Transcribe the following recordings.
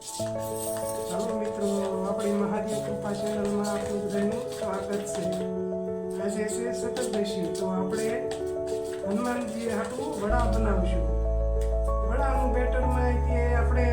ચાલો મિત્રો. આપણી મહાદેવ કૃપા ચેનલમાં આપનું બધાનું સ્વાગત છે. આજે છે સતતદશી તો આપણે હનુમાનજી હાટું વડા બનાવશું. વડાનું બેટરમાં કે આપણે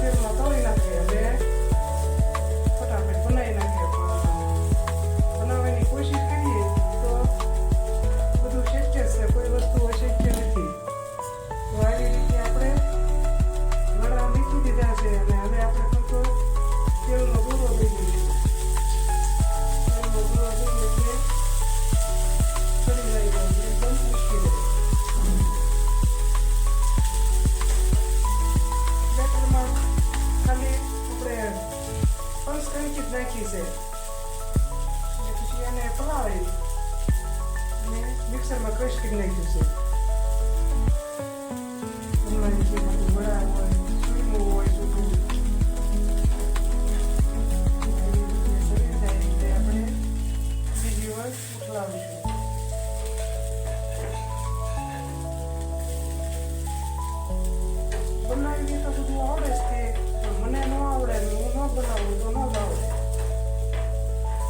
風も通りまよね નાખી છે અને પછી એને પલાળી અને મિક્સરમાં ક્રશ કરી નાખ્યું છે હનુમાનજી માટે વડા હોય સુરમું હોય એટલે આપણે બીજી વાર ઉથલાવીશું બનાવીએ તો બધું આવડે જ તે પણ મને ન આવડે હું ન બનાવું તો ન જ આવડે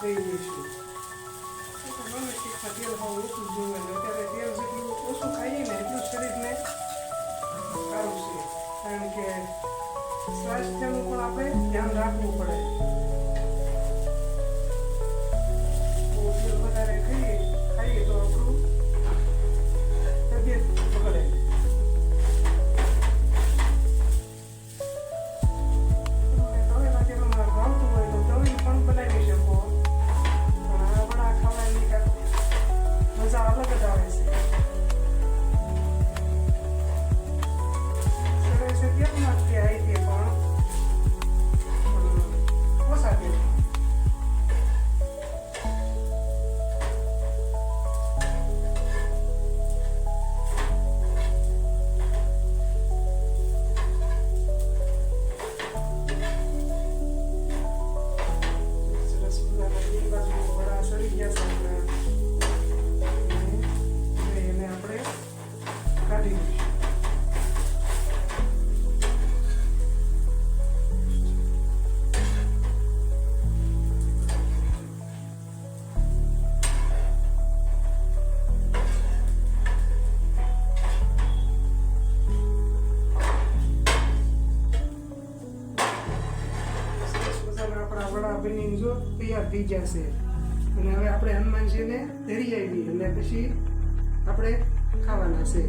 દઈ દઈશું એ તો ગમે તીખા તેલ ભાવ ઓછું જોઈએ ને અત્યારે તેલ જેટલું ઓછું ખાઈએ ને એટલું શરીરને સારું છે કારણ કે સ્વાસ્થ્યનું પણ આપણે ધ્યાન રાખવું પડે આગળની ઇંજો તૈયાર થઈ જશે. અને હવે આપણે હનુમાનજીને ધરી આવી એટલે પછી આપણે ખાવાના છે.